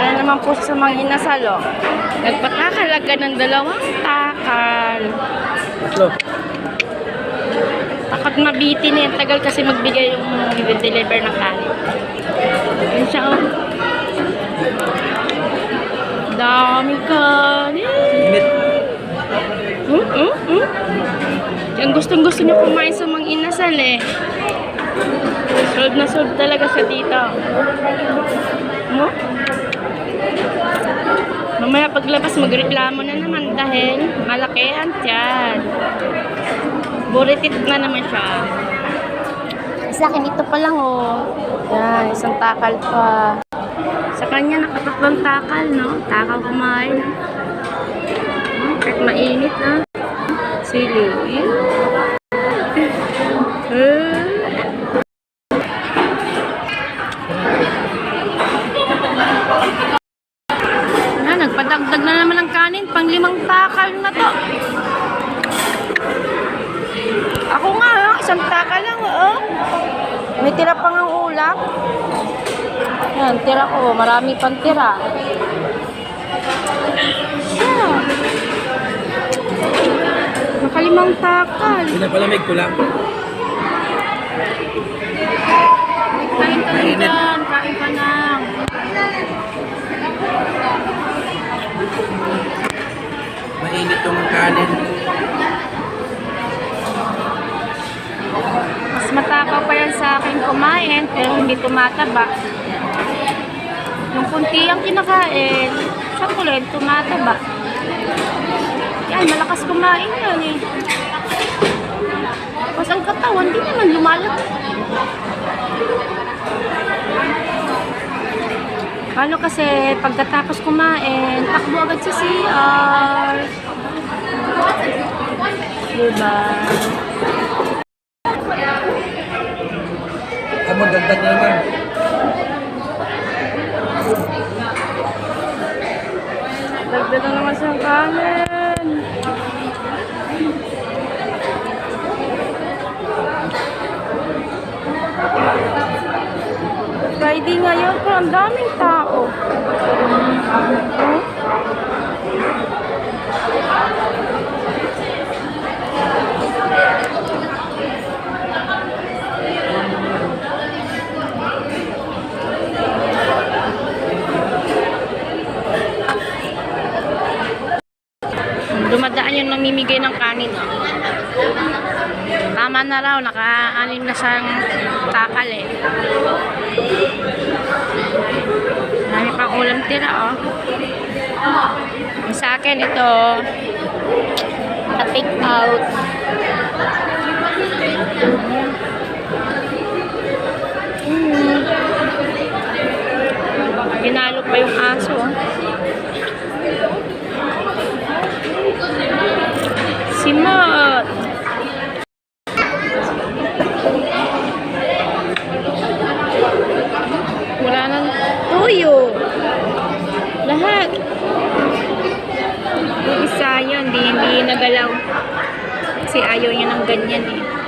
Na naman po sa mga inasal, oh. Nagpakakalaga ng dalawang takal. Tatlo. Takot mabitin eh. Ang Tagal kasi magbigay yung i-deliver ng kanin. Yan siya, oh. Dami kanin. Init. Hmm? Hmm? Hmm? Yan gustong gusto niyo kumain sa mga inasal eh. Sold na sold talaga siya dito. Mo? Mamaya paglabas magreklamo na naman dahil malaki ang tiyan. Buritit na naman siya. Sa akin ito pa lang oh. Yan, isang takal pa. Sa kanya nakatatlong takal, no? Takal kumain. Hmm, kahit mainit na. Sili. Nagpadagdag na naman ng kanin. Pang limang takal na to. Ako nga, oh, isang takal lang, oh. May tira pa ng ulam. Yan, tira ko. Marami pang tira. Yeah. Nakalimang takal. Pinapalamig ko lang. Kain ka lang Mainit. dyan. Kain ka lang. Mainit yung kanin. Mas matakaw pa yan sa akin kumain, pero hindi tumataba. Yung kunti ang kinakain, ko rin tumataba. Yan, malakas kumain yan eh. Tapos ang katawan, di naman lumalaki. Paano kasi pagkatapos kumain, takbo agad sa CR. Diba? Amo, dagdag na naman. Dagdag na naman siyang kanin. Friday ngayon, pero ang daming tao. Hmm? Dumadaan yung namimigay ng kanin. Oh. Tama na raw, naka-anim na siyang takal eh. Marami pang ulam tira oh. Sa akin ito, pa-take out. Mm. Pinalo pa yung aso. Simot. Wala nang tuyo. Lahat. Yung isa yun, hindi nagalaw. Kasi ayaw niya ng ganyan eh.